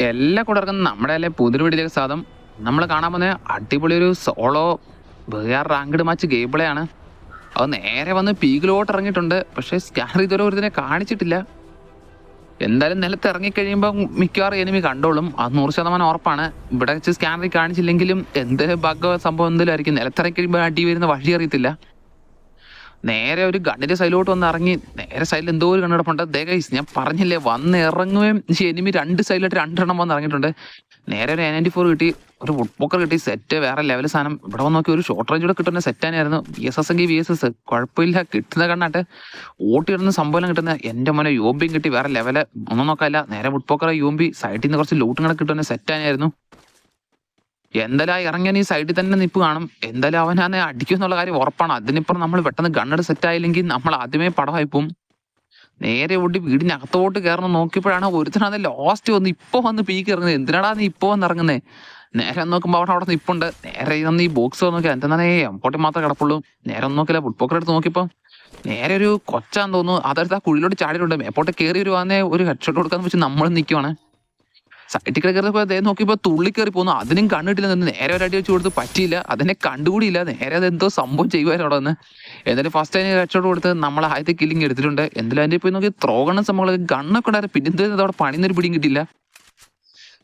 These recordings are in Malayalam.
എല്ലാ കൂടർക്കും നമ്മുടെ അല്ലെ പുതിയൊരു സാധം നമ്മൾ കാണാൻ പോകുന്ന അടിപൊളി ഒരു സോളോ വേർ റാങ്ക്ഡ് മാച്ച് ഗെയിം പ്ലേ ആണ്. അത് നേരെ വന്ന് പീക്കിലോട്ട് ഇറങ്ങിയിട്ടുണ്ട്. പക്ഷേ സ്കാനർ ഇതുവരെ ഒരുതിനെ കാണിച്ചിട്ടില്ല. എന്തായാലും നിലത്ത് ഇറങ്ങിക്കഴിയുമ്പോൾ മിക്കവാറും എനിമി കണ്ടോളും. അത് നൂറ് ശതമാനം ഉറപ്പാണ്. ഇവിടെ വെച്ച് കാണിച്ചില്ലെങ്കിലും എന്ത് ബഗ് സംഭവം എന്തെങ്കിലും ആയിരിക്കും. നിലത്തിറങ്ങി കഴിയുമ്പോൾ അടി വരുന്ന വഴി അറിയത്തില്ല. നേരെ ഒരു ഗണ്ണിന്റെ സൈഡിലോട്ട് വന്ന് ഇറങ്ങി. നേരെ സൈഡിൽ എന്തോ ഒരു കണ്ണടപ്പുണ്ട്. ദേ ഗൈസ് ഞാൻ പറഞ്ഞില്ലേ വന്ന് ഇറങ്ങുകയും എനിമി രണ്ട് സൈഡിലായിട്ട് രണ്ടെണ്ണം വന്ന് ഇറങ്ങിയിട്ടുണ്ട്. നേരെ ഒരു നയന്റി ഫോർ കിട്ടി. ഒരു വുഡ്പോക്കർ കിട്ടി. സെറ്റ് വേറെ ലെവൽ സാധനം. ഇവിടെ വന്ന് നോക്കി ഒരു ഷോർട്ട് റേഞ്ച് കൂടെ കിട്ടുന്ന സെറ്റ് തന്നെയായിരുന്നു. ബി എസ് എസ് എങ്കിൽ ബി എസ് എസ് കുഴപ്പമില്ല. കിട്ടുന്ന കണ്ണാട്ട്. ഓട്ടി ഇടുന്ന സംഭവം കിട്ടുന്ന. എന്റെ മോനെ യോബിയും കിട്ടി. വേറെ ലെവൽ ഒന്നും നോക്കാല്ല നേരെ വുഡ്പോക്കർ യോബി സൈഡിൽ നിന്ന് കുറച്ച് ലൂട്ടും കൂടെ കിട്ടുന്ന സെറ്റ് തന്നെയായിരുന്നു. എന്തായാലും ഇറങ്ങിയാൽ ഈ സൈഡിൽ തന്നെ നിപ്പ് കാണും. എന്തായാലും അവനാന്നെ അടിക്കും എന്നുള്ള കാര്യം ഉറപ്പാണ്. അതിനിപ്പുറം നമ്മൾ പെട്ടെന്ന് ഗണ്ണെട് സെറ്റ് ആയില്ലെങ്കിൽ നമ്മൾ ആദ്യമേ പടമായി പോവും. നേരെ ഓടി വീടിനകത്തോട്ട് കയറണം നോക്കിയപ്പോഴാണ് ഒരുത്തനാണ് ലാസ്റ്റ് വന്ന് ഇപ്പൊ വന്ന് പീക്ക് ഇറങ്ങുന്നത്. എന്തിനാടാ നീ ഇപ്പൊ വന്ന് ഇറങ്ങുന്നത് നേരെ നോക്കുമ്പോൾ അവിടെ അവിടെ നിപ്പുണ്ട്. നേരെ വന്ന് ഈ ബോക്സ് നോക്കിയാൽ എന്തെന്നാ എംപോട്ടി മാത്രമേ കിടപ്പുള്ളൂ. നേരെ ഒന്നും നോക്കില്ല ഫുട്ബോക്കർ എടുത്ത് നോക്കിയപ്പോ നേരെ ഒരു കൊച്ചാന്ന് തോന്നുന്നു. അതെടുത്ത് ആ കുഴിയിലോട്ട് ചാടിയിട്ടുണ്ട്. എപ്പോട്ട് കയറി ഒരു ഒരു ഹെഡ്ഷോട്ട് കൊടുക്കാന്ന് വെച്ച് നമ്മൾ നിൽക്കുവാണ് സൈറ്റിൽ കിടക്കുന്നപ്പോൾ അദ്ദേഹം നോക്കിയപ്പോൾ തുള്ളി കയറി പോകുന്നു അതിനും കണ്ടിട്ടില്ല നിന്ന് നേരെ ഒരു അടി വെച്ച് കൊടുത്ത് പറ്റിയില്ല. അതിനെ കണ്ടുകൂടിയില്ല. നേരെ എന്തോ സംഭവം ചെയ്യുമായിരുന്നു അവിടെ നിന്ന് എന്നിട്ട് ഫസ്റ്റ് അതിന് രക്ഷോട് കൊടുത്ത് നമ്മൾ ആദ്യത്തെ കില്ലിങ് എടുത്തിട്ടുണ്ട്. എന്തായാലും അതിന്റെ പോയി നോക്കി ത്രോകണ സംഭവങ്ങൾ ഗണ്ണൊക്കെ ഉണ്ടായിരുന്നു. പിന്നെ അവിടെ പണിന്നൊരു പിടിയും കിട്ടില്ല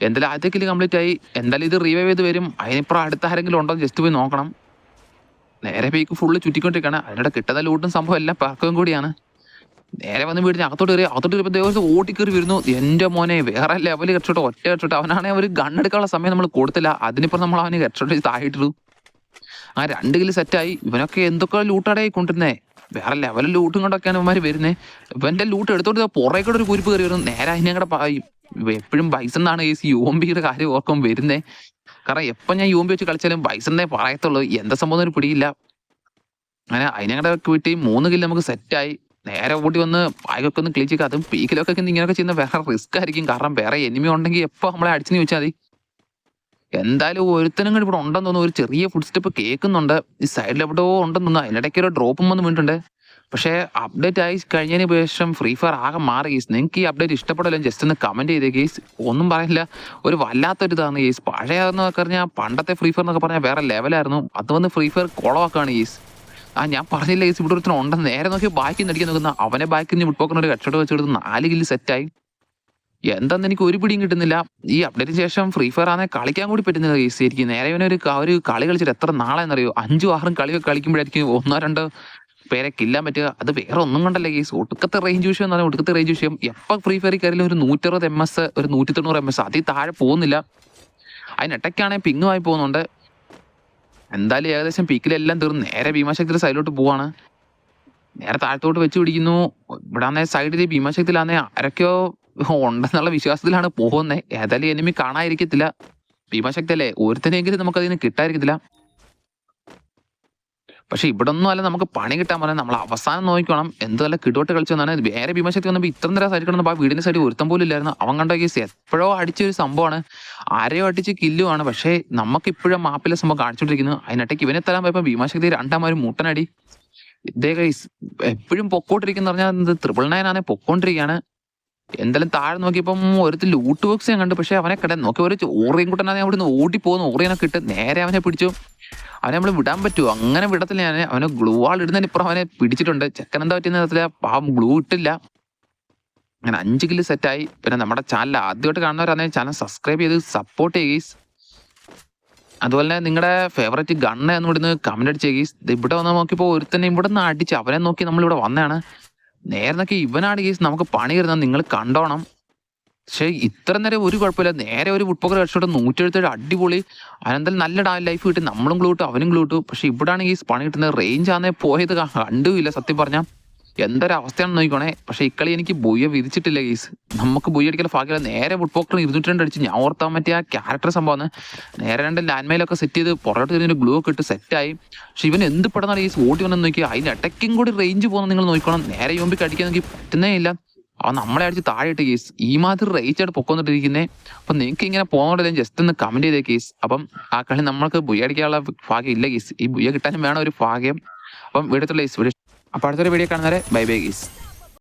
എന്തായാലും ആദ്യത്തെ കില്ല് കംപ്ലീറ്റ് ആയി. എന്തായാലും ഇത് റീവൈവ് ചെയ്ത് വരും. അതിനിപ്പുറം അടുത്ത ആരെങ്കിലും ഉണ്ടോ ജസ്റ്റ് പോയി നോക്കണം. നേരെ പേക്ക് ഫുള്ള് ചുറ്റിക്കൊണ്ടിരിക്കുകയാണ്. അതിനിടെ കിട്ടുന്ന ലൂട്ടും സംഭവം എല്ലാം പാർക്കും കൂടിയാണ്. നേരെ വന്ന് വീടിന് അകത്തോട്ട് കയറി അകത്തോട്ട് കയറിയപ്പോൾ ദേവസ്വം ഓട്ടിക്കയറി വരുന്നു. എന്റെ മോനെ വേറെ ലെവൽ കച്ചോട്ട് ഒറ്റ കച്ചോട്ട് അവനാണെങ്കിൽ ഒരു ഗണ്ണെടുക്കാനുള്ള സമയം നമ്മൾ കൊടുത്തില്ല. അതിനിപ്പുറം നമ്മൾ അവന് കച്ചോട്ട് താഴെയിട്ടു ആ രണ്ട് കിലോ സെറ്റായി ഇവനൊക്കെ എന്തൊക്കെ ലൂട്ടാടായി കൊണ്ടിരുന്നേ വേറെ ലെവൽ ലൂട്ടും കൊണ്ടൊക്കെയാണ് ഇവന്മാർ വരുന്നത് ഇവന്റെ ലൂട്ട് എടുത്തോട്ട് പുറകെ കൂടെ ഒരു കുരിപ്പ് കയറി വരുന്നു. നേരെ അതിനെ കൂടെ എപ്പോഴും ബൈസൺ എന്നാണ് ഈ യോംബിയുടെ കാര്യം ഓർക്കും വരുന്നേ. കാരണം എപ്പം ഞാൻ യോംബി വെച്ച് കളിച്ചാലും ബൈസണ്ണേ പറയത്തുള്ളൂ. എന്താ സംഭവം ഒരു പിടിയില്ല. അങ്ങനെ അതിനെ കൂടെ കിട്ടി മൂന്ന് കിലോ നമുക്ക് സെറ്റായി നേരെ ഓടി വന്ന് ബാഗൊക്കെ ഒന്ന് ക്ലീച്ച് അതും പീക്കിലൊക്കെ ഇങ്ങനെയൊക്കെ ചെയ്യുന്ന വേറെ റിസ്ക് ആയിരിക്കും. കാരണം വേറെ എനിമി ഉണ്ടെങ്കിൽ എപ്പോൾ നമ്മളെ അടിച്ചു ചോദിച്ചാൽ മതി. എന്തായാലും ഒരുത്തനും കൂടി ഇവിടെ ഉണ്ടെന്ന് തോന്നുന്നു. ഒരു ചെറിയ ഫുഡ് സ്റ്റെപ്പ് കേൾക്കുന്നുണ്ട്. ഈ സൈഡിൽ എവിടെയോ ഉണ്ടെന്ന് തോന്നുന്നു. അതിനിടയ്ക്ക് ഒരു ഡ്രോപ്പും വന്ന് വീണിട്ടുണ്ട്. പക്ഷേ അപ്ഡേറ്റ് ആയി കഴിഞ്ഞതിന് ശേഷം ഫ്രീ ഫയർ ആകെ മാറി. ഗീസ് നിങ്ങൾക്ക് ഈ അപ്ഡേറ്റ് ഇഷ്ടപ്പെടില്ല ജസ്റ്റ് ഒന്ന് കമന്റ് ചെയ്തേ ഗീസ് ഒന്നും പറയില്ല ഒരു വല്ലാത്തൊരു ഇതാണ് പഴയ എന്നൊക്കെ പറഞ്ഞാൽ പണ്ടത്തെ ഫ്രീ ഫയർ എന്നൊക്കെ പറഞ്ഞാൽ വേറെ ലെവലായിരുന്നു അത് വന്ന് ഫ്രീ ഫയർ കുളവാക്കാണ് ഗീസ് ആ ഞാൻ പറഞ്ഞില്ല ഗീസ് ഇവിടെ ഒരുത്തരം ഉണ്ടെന്ന്. നേരെ നോക്കി ബാക്കി നിന്ന് അടിക്കാൻ നോക്കുന്ന അവനെ ബാക്കിൽ നിന്ന് വിട്ടുപോക്കുന്ന ഒരു കച്ചവടം വെച്ചെടുത്ത് നാല് കില്ല് സെറ്റായി എന്താന്ന് എനിക്ക് ഒരു പിടിയും കിട്ടുന്നില്ല. ഈ അപ്ഡേറ്റിന് ശേഷം ഫ്രീ ഫയർ ആണെങ്കിൽ കളിക്കാൻ കൂടി പറ്റുന്നില്ല ഗീസ് ശരിക്കും നേരെ ഇവനെ ഒരു ഒരു കളി കളിച്ചിട്ട് എത്ര നാളെന്നറിയോ അഞ്ചു ആറും കളി കളിക്കുമ്പോഴായിരിക്കും ഒന്നോ രണ്ടോ പേരെ കില്ലാൻ പറ്റുക. അത് വേറെ ഒന്നും കണ്ടല്ലേ കേസ് ഒടുക്കത്തെ റേഞ്ച് വിഷയം എന്ന് പറഞ്ഞാൽ ഒടുക്കത്തെ റേഞ്ച് വിഷയം. എപ്പോൾ ഫ്രീ ഫയർ കയറിയാലും ഒരു നൂറ്ററുപത് എം എസ് ഒരു നൂറ്റി തൊണ്ണൂറ് എം എസ് അതിൽ താഴെ പോകുന്നില്ല. അതിനിടയ്ക്കാണെങ്കിൽ പിങ്ങുമായി പോകുന്നുണ്ട്. എന്തായാലും ഏകദേശം പീക്കിലെല്ലാം തീർന്ന്. നേരെ ഭീമാശക്തിയുടെ സൈഡിലോട്ട് പോവാണ്. നേരെ താഴത്തോട്ട് വെച്ച് പിടിക്കുന്നു. ഇവിടെ സൈഡിൽ ഭീമാശക്തിയിലാണെ ആരൊക്കെയോ ഉണ്ടെന്നുള്ള വിശ്വാസത്തിലാണ് പോകുന്നത് ഏതായാലും എനിമി കാണാതിരിക്കത്തില്ല. ഭീമാശക്തി അല്ലേ ഒരുത്തനെങ്കിലും നമുക്കതിന് കിട്ടാതിരിക്കത്തില്ല. പക്ഷെ ഇവിടെ ഒന്നും അല്ല നമുക്ക് പണി കിട്ടാൻ പറയാൻ നമ്മൾ അവസാനം നോക്കണം എന്തല്ല കിടോട്ട് കളിച്ചു എന്നാണ്. വേറെ ഭീമശക്തി വന്നപ്പോൾ ഇത്ര നേരം സൈഡിൽ കിടന്നപ്പോൾ ആ വീടിന്റെ സൈഡിൽ ഒരുത്തം പോലും ഇല്ലായിരുന്നു. അവൻ കണ്ട കേസ് എപ്പോഴോ അടിച്ചൊരു സംഭവമാണ്. ആരെയോ അടിച്ച് കില്ലുമാണ് പക്ഷേ നമുക്ക് ഇപ്പോഴും മാപ്പിലെ സംഭവം കാണിച്ചുകൊണ്ടിരിക്കുന്നു. അതിനിടയ്ക്ക് ഇവനെ തരാൻ പോയപ്പോൾ ഭീമാശക്തി രണ്ടാമൊരു മൂട്ടനടി. ഇതേ കൈസ് എപ്പോഴും പൊക്കോണ്ടിരിക്കുന്ന പറഞ്ഞാൽ ത്രിപിൾ നയൻ ആണ് പൊക്കോണ്ടിരിക്കുകയാണ്. എന്തായാലും താഴെ നോക്കിയപ്പം ഒരുത്ത് ലൂട്ട് ബോക്സ് ഞാൻ കണ്ടു. പക്ഷെ അവനെ കിട നോക്കി. ഒരു ഓറിയൻ കുട്ടനാണ് അവിടെ നിന്ന് ഓടി പോകുന്നു ഓറിയനെ ഇട്ട് നേരെ അവനെ പിടിച്ചു. അവനെ നമ്മൾ വിടാൻ പറ്റുമോ? അങ്ങനെ വിടത്തില്ല ഞാൻ. അവനെ ഗ്ലൂ ആൾ ഇടുന്നതിന് ഇപ്പുറം അവനെ പിടിച്ചിട്ടുണ്ട്. ചെക്കൻ എന്താ പറ്റിയെന്ന് അറിയത്തില്ല. പാവം ഗ്ലൂ ഇട്ടില്ല. അങ്ങനെ അഞ്ച് കിലോ സെറ്റായി പിന്നെ നമ്മുടെ ചാനൽ ആദ്യമായിട്ട് കാണുന്നവരാണെങ്കിൽ ചാനൽ സബ്സ്ക്രൈബ് ചെയ്ത് സപ്പോർട്ട് ചെയ്യുകയും അതുപോലെ തന്നെ നിങ്ങളുടെ ഫേവറേറ്റ് ഗണ്ണ് എന്ന് ഇവിടുന്ന് കമന്റ് അടിച്ച് ഗീസ് ഇവിടെ വന്ന് നോക്കിയപ്പോൾ ഒരുത്തന്നെ ഇവിടെ നിന്ന് അടിച്ച് അവനെ നോക്കി നമ്മളിവിടെ വന്നതാണ്. നേരെ നോക്കി ഇവനാണ് കേസ്. നമുക്ക് പണി തരുന്നത് നിങ്ങൾ കണ്ടോണം. പക്ഷേ ഇത്ര നേരം ഒരു കുഴപ്പമില്ല. നേരെ ഒരു ഫുട്ബോൾ കളിച്ചോട്ട് നൂറ്റി എഴുപത്തേഴ് അടിപൊളി. അനന്തരം നല്ല ലൈഫ് കിട്ടി. നമ്മളും ഗ്ലൂട്ടു അവനും ഗ്ലൂട്ടു പക്ഷെ ഇവിടാണ് ഈ പണി കിട്ടുന്നത്. റേഞ്ച് ആണേ പോയത് കണ്ടുമില്ല സത്യം പറഞ്ഞാൽ എന്തൊരു അവസ്ഥയാണെന്ന് നോക്കിക്കോണേ? പക്ഷെ ഇക്കളി എനിക്ക് ബുയ്യ വിധിച്ചിട്ടില്ല കേസ് നമുക്ക് ബുയ്യ അടിക്കാൻ ഭാഗ്യമില്ല. നേരെ ഫുട്ബോക്കർ ഇരുന്നൂറ്റി രണ്ട് അടിച്ച് ഞാൻ ഓർത്താൻ പറ്റിയ ആ ക്യാരക്ടർ സംഭവമാണ്. നേരെ രണ്ട് ലാൻഡ് മൈലൊക്കെ സെറ്റ് ചെയ്ത് പുറകോട്ട് തിരിഞ്ഞൊരു ഗ്ലൂ ഒക്കെ ഇട്ട് സെറ്റായി പക്ഷെ ഇവൻ എന്ത് പെടുന്നാണ് ഈ ഓടി വന്നെന്ന് നോക്കി അതിന്റെ അടക്കും കൂടി റേഞ്ച് പോകുന്ന നിങ്ങൾ നോക്കണം നേരെ യോമ്പിക്ക് അടിക്കാൻ നോക്കി പറ്റുന്നേ ഇല്ല. അവൻ നമ്മളെ അടിച്ച് താഴെയിട്ട് കേസ് ഈ മാതിരി റേറ്റ് ആയിട്ട് പൊക്കൊന്നിട്ടിരിക്കുന്നേ അപ്പൊ നിങ്ങൾക്ക് ഇങ്ങനെ പോകുന്നോണ്ട് ജസ്റ്റ് ഒന്ന് കമന്റ് ചെയ്തേ കേസ് അപ്പം ആ കളി നമ്മൾക്ക് ബുയ്യ അടിക്കാനുള്ള ഭാഗ്യം ഇല്ല കേസ് ഈ ബുയ്യ കിട്ടാനും വേണം ഒരു ഭാഗ്യം. അപ്പം വീടത്തുള്ള കേസ് അപ്പൊ അടുത്തൊരു വീഡിയോ കാണുന്നവരെ ബൈ ബൈ കേസ്